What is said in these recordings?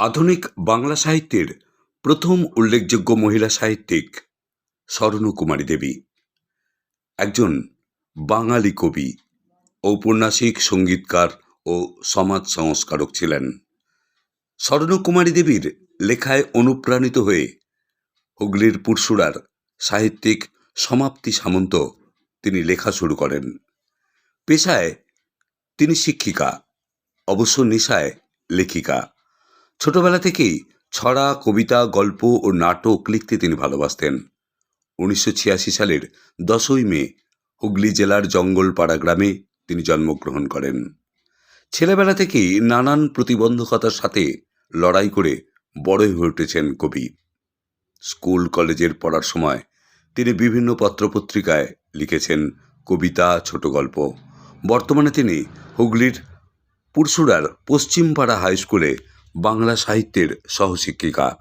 আধুনিক বাংলা সাহিত্যের প্রথম উল্লেখযোগ্য মহিলা সাহিত্যিক স্বর্ণকুমারী দেবী। একজন বাঙালি কবি, ঔপন্যাসিক সঙ্গীতকার ও সমাজ সংস্কারক ছিলেন। স্বর্ণকুমারী দেবীর লেখায় অনুপ্রাণিত হয়ে হুগলির পুরসুরার সাহিত্যিক সমাপ্তি সামন্ত তিনি লেখা শুরু করেন। পেশায় তিনি শিক্ষিকা, অবশ্য নেশায় লেখিকা। ছোটবেলা থেকেই ছড়া, কবিতা, গল্প ও নাটক লিখতে তিনি ভালোবাসতেন। উনিশশো ছিয়াশি সালের দশই মে, হুগলি জেলার জঙ্গলপাড়া গ্রামে তিনি জন্মগ্রহণ করেন। ছেলেবেলা থেকেই নানান প্রতিবন্ধকতার সাথে লড়াই করে বড় হয়ে উঠেছেন কবি। স্কুল, কলেজের পড়ার সময় তিনি বিভিন্ন পত্রপত্রিকায় লিখেছেন কবিতা, ছোট গল্প। বর্তমানে তিনি হুগলির পুরসুরার পশ্চিমপাড়া হাই স্কুলে বাংলা সাহিত্যের সহশিক্ষিকা।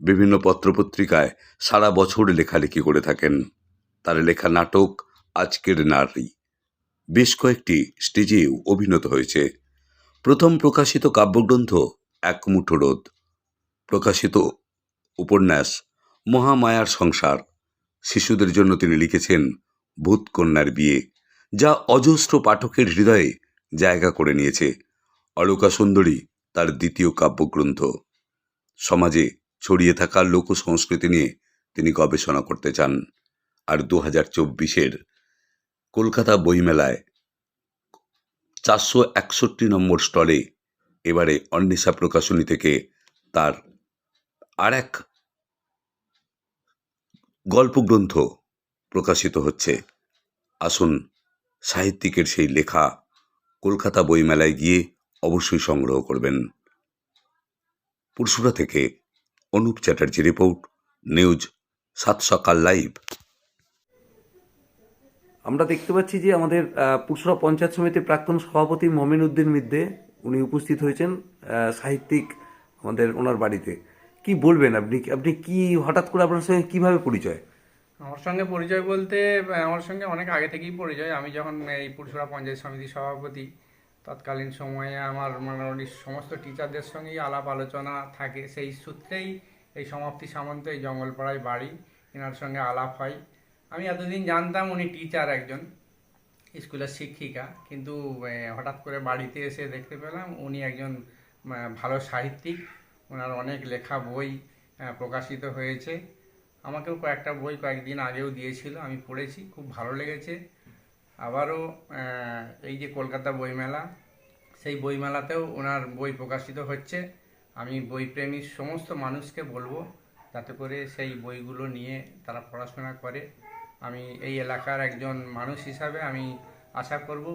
বিভিন্ন পত্রপত্রিকায় সারা বছর লেখালেখি করে থাকেন। তার লেখা নাটক, আজকের নারী। বেশ কয়েকটি স্টেজেও অভিনীত হয়েছে। প্রথম প্রকাশিত কাব্যগ্রন্থ এক মুঠো রোদ। প্রকাশিত উপন্যাস মহামায়ার সংসার। শিশুদের জন্য তিনি লিখেছেন ভূতকন্যার বিয়ে, যা অজস্র পাঠকের হৃদয়ে জায়গা করে নিয়েছে। অলকা সুন্দরী তার দ্বিতীয় কাব্যগ্রন্থ। সমাজে ছড়িয়ে থাকা লোক সংস্কৃতি নিয়ে তিনি গবেষণা করতে চান। আর দু হাজার চব্বিশের কলকাতা বইমেলায় চারশো একষট্টি নম্বর স্টলে এবারে অন্বেষা প্রকাশনী থেকে তার আর এক গল্পগ্রন্থ প্রকাশিত হচ্ছে। আসুন সাহিত্যিকের সেই লেখা কলকাতা বইমেলায় গিয়ে অবশ্যই সংগ্রহ করবেন। পুরসুরা থেকে অনুপ চ্যাটার্জি রিপোর্ট নিউজ সাত সকাল লাইভ। আমরা দেখতে পাচ্ছি যে আমাদের পুরসুরা পঞ্চায়েত সমিতির প্রাক্তন সভাপতি মমিন উদ্দিন মিদ্দে উনি উপস্থিত হয়েছেন সাহিত্যিক আমাদের ওনার বাড়িতে। কি বলবেন আপনি? আপনি কি হঠাৎ করে আপনার সঙ্গে কীভাবে পরিচয়? আমার সঙ্গে পরিচয় বলতে আমার সঙ্গে অনেক আগে থেকেই পরিচয়। আমি যখন এই পুরসুরা পঞ্চায়েত সমিতির সভাপতি তৎকালীন সময়ে আমার মোটামুটি সমস্ত টিচারদের সঙ্গেই আলাপ আলোচনা থাকে। সেই সূত্রেই এই সমাপ্তি সামন্ত এই জঙ্গলপাড়ায় বাড়ি। এনার সঙ্গে আলাপ হয়। আমি এতদিন জানতাম উনি টিচার একজন, স্কুলের শিক্ষিকা। কিন্তু হঠাৎ করে বাড়িতে এসে দেখতে পেলাম উনি একজন ভালো সাহিত্যিক। ওনার অনেক লেখা বই প্রকাশিত হয়েছে। আমাকেও কয়েকটা বই কয়েকদিন আগেও দিয়েছিল। আমি পড়েছি, খুব ভালো লেগেছে। আবারও এই যে কলকাতা বইমেলা, সেই বইমেলাতেও ওনার বই প্রকাশিত হচ্ছে। আমি বইপ্রেমী সমস্ত মানুষকে বলব যাতে করে সেই বইগুলো নিয়ে তারা পড়াশোনা করে। আমি এই এলাকার একজন মানুষ হিসাবে আমি আশা করব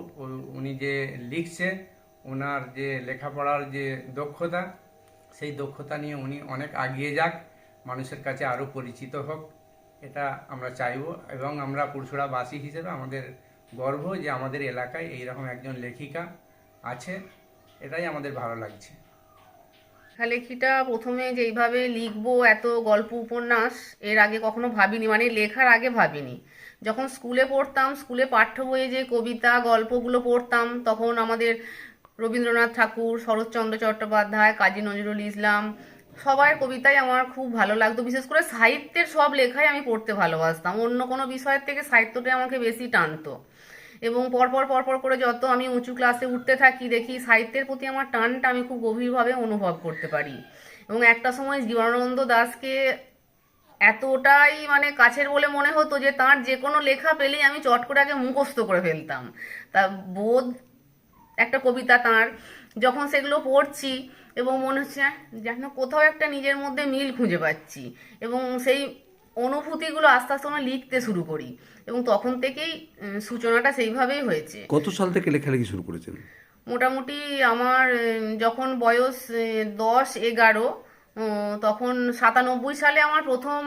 উনি যে লিখছে, ওনার যে লেখাপড়ার যে দক্ষতা, সেই দক্ষতা নিয়ে উনি অনেক আগিয়ে যাক, মানুষের কাছে আরও পরিচিত হোক, এটা আমরা চাইব। এবং আমরা পুরসুরাবাসী হিসেবে আমাদের গর্ব যে আমাদের এলাকায় এইরকম একজন লেখিকা আছে। এটাই আমাদের ভালো লাগছে। লেখালেখিটা প্রথমে যেইভাবে লিখব, এত গল্প, উপন্যাস, এর আগে কখনো ভাবিনি মানে লেখার আগে ভাবিনি। যখন স্কুলে পড়তাম, স্কুলে পাঠ্য বইয়ে যে কবিতা, গল্পগুলো পড়তাম, তখন আমাদের রবীন্দ্রনাথ ঠাকুর, শরৎচন্দ্র চট্টোপাধ্যায়, কাজী নজরুল ইসলাম, সবার কবিতাই আমার খুব ভালো লাগতো। বিশেষ করে সাহিত্যের সব লেখাই আমি পড়তে ভালোবাসতাম। অন্য কোনো বিষয়ের থেকে সাহিত্যটাই আমাকে বেশি টানতো। এবং পরপর পরপর করে যত আমি উঁচু ক্লাসে উঠতে থাকি, দেখি সাহিত্যের প্রতি আমার টানটা আমি খুব গভীরভাবে অনুভব করতে পারি। এবং একটা সময় জীবনানন্দ দাসকে এতটাই মানে কাছের বলে মনে হতো যে, তার যে কোনো লেখা পেলেই আমি চট করে আগে মুখস্থ করে ফেলতাম। তা বোধ, একটা কবিতা তার, যখন সেগুলো পড়ছি এবং মনে হচ্ছে যেন কোথাও একটা নিজের মধ্যে মিল খুঁজে পাচ্ছি। এবং সেই অনুভূতিগুলো আস্তে আস্তে আমি লিখতে শুরু করি এবং তখন থেকেই সূচনাটা সেইভাবেই হয়েছে। কত সাল থেকে লেখালেখি শুরু করেছেন? মোটামুটি আমার যখন বয়স দশ এগারো তখন সাতানব্বই সালে আমার প্রথম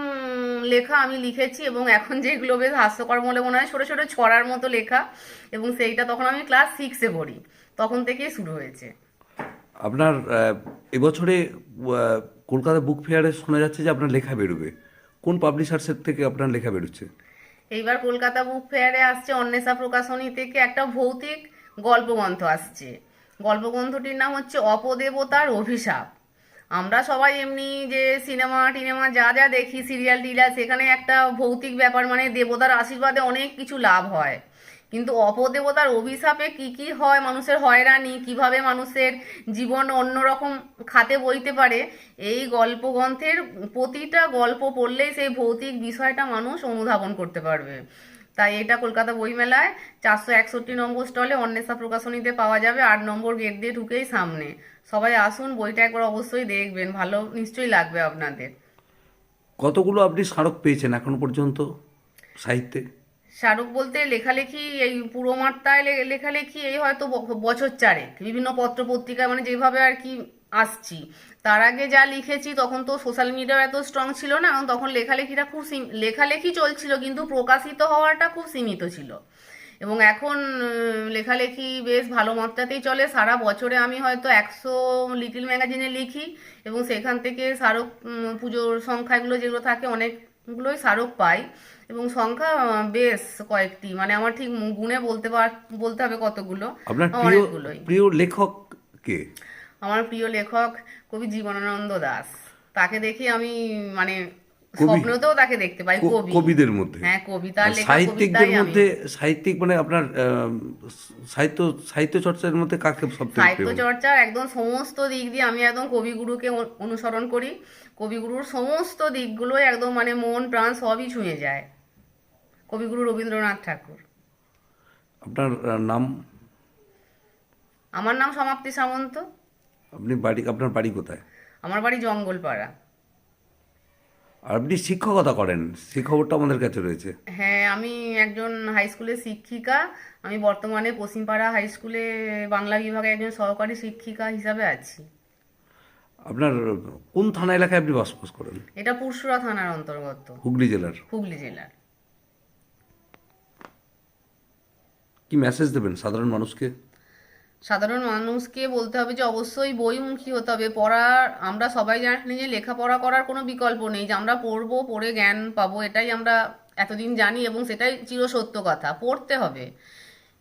লেখা আমি লিখেছি এবং এখন যেগুলো বেশ হাস্যকর বলে মনে হয় ছোটো ছোটো ছড়ার মতো লেখা এবং সেইটা তখন আমি ক্লাস সিক্সে পড়ি। তখন থেকেই শুরু হয়েছে। আপনার এবছরে কলকাতা বুক ফেয়ারে শোনা যাচ্ছে যে আপনার লেখা বেরোবে। কোন পাবলিশার্সের থেকে আপনার লেখা বেরোচ্ছে? এইবার কলকাতা বুক ফেয়ারে আসছে অন্বেষা প্রকাশনী থেকে একটা ভৌতিক গল্পগ্রন্থ আসছে। গল্পগ্রন্থটির নাম হচ্ছে অপদেবতার অভিশাপ। আমরা সবাই এমনি যে সিনেমা টিনেমা যা যা দেখি সিরিয়াল টিরিয়াল, সেখানে একটা ভৌতিক ব্যাপার মানে দেবতার আশীর্বাদে অনেক কিছু লাভ হয়। কিন্তু অপদেবতার অভিশাপে কি কি হয়? মানুষের হয়রানি, কীভাবে মানুষের জীবন অন্যরকম খাতে বইতে পারে? এই গল্প গ্রন্থের প্রতিটা গল্প পড়লেই সেই ভৌতিক বিষয়টা মানুষ অনুধাবন করতে পারবে। তাই এটা কলকাতা বইমেলায় চারশো একষট্টি নম্বর স্টলে অন্বেষা প্রকাশনীতে পাওয়া যাবে। আট নম্বর গেট দিয়ে ঢুকেই সামনে। সবাই আসুন, বইটা একবার অবশ্যই দেখবেন। ভালো নিশ্চয়ই লাগবে আপনাদের। কতগুলো আপনি স্মারক পেয়েছেন এখনও পর্যন্ত সাহিত্যে? স্মারক বলতে লেখালেখি, এই পুরো মাত্রায় লেখালেখি, এই হয়তো বছর চারেক। বিভিন্ন পত্র পত্রিকায় মানে যেভাবে আর কি আসছি। তার আগে যা লিখেছি, তখন তো সোশ্যাল মিডিয়া এত স্ট্রং ছিল না। এবং তখন লেখালেখিটা খুব লেখালেখি চলছিল, কিন্তু প্রকাশিত হওয়াটা খুব সীমিত ছিল। এবং এখন লেখালেখি বেশ ভালো মাত্রাতেই চলে। সারা বছরে আমি হয়তো একশো লিটিল ম্যাগাজিনে লিখি এবং সেখান থেকে স্মারক পুজোর সংখ্যাগুলো যেগুলো থাকে অনেকগুলোই স্মারক পাই। এবং সংখ্যা বেশ কয়েকটি। মানে আমার ঠিক গুণে বলতে পার বলতে হবে কতগুলো। আপনার প্রিয় অনেকগুলোই। প্রিয় লেখক কে? আমার প্রিয় লেখক কবি জীবনানন্দ দাস। তাকে দেখে আমি মানে? স্বপ্নতেও তাকে দেখতে পাই কবি। কবিদের মধ্যে। হ্যাঁ কবিতা লেখা সাহিত্যিকদের মধ্যে সাহিত্যিক মানে আপনার সাহিত্য সাহিত্য চর্চার মধ্যে কাকে সাহিত্য চর্চার একদম সমস্ত দিক দিয়ে আমি একদম কবিগুরুকে অনুসরণ করি। কবিগুরুর সমস্ত দিকগুলোই একদম মানে মন প্রাণ সবই ছুঁয়ে যায়। কবিগুরু রবীন্দ্রনাথ ঠাকুর। আপনার নাম? আমার নাম সমাপ্তি সামন্ত। আপনি বাড়ি আপনার বাড়ি কোথায়? আমার বাড়ি জঙ্গলপাড়া। আর আপনি শিক্ষকতা করেন খবরটা আমাদের কাছে রয়েছে। হ্যাঁ আমি একজন হাই স্কুলের শিক্ষিকা। আমি বর্তমানে পশ্চিমপাড়া হাই স্কুলে বাংলা বিভাগে একজন সহকারী শিক্ষিকা হিসাবে আছি। আপনার কোন থানা এলাকায় আপনি বসবাস করেন? এটা পুরসুরা থানার অন্তর্গত। হুগলি জেলার। হুগলি জেলার। কি মেসেজ দেবেন সাধারণ মানুষকে? সাধারণ মানুষকে বলতে হবে যে, অবশ্যই বইমুখী হতে হবে। পড়ার, আমরা সবাই জানি যে, লেখাপড়া করার কোনো বিকল্প নেই যে, আমরা পড়ব, পড়ে জ্ঞান পাবো, এটাই আমরা এতদিন জানি এবং সেটাই চিরসত্য কথা। পড়তে হবে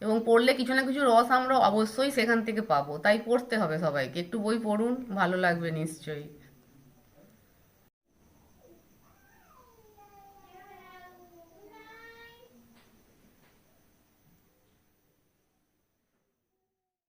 এবং পড়লে কিছু না কিছু রস আমরা অবশ্যই সেখান থেকে পাবো। তাই পড়তে হবে সবাইকে। একটু বই পড়ুন, ভালো লাগবে নিশ্চয়ই।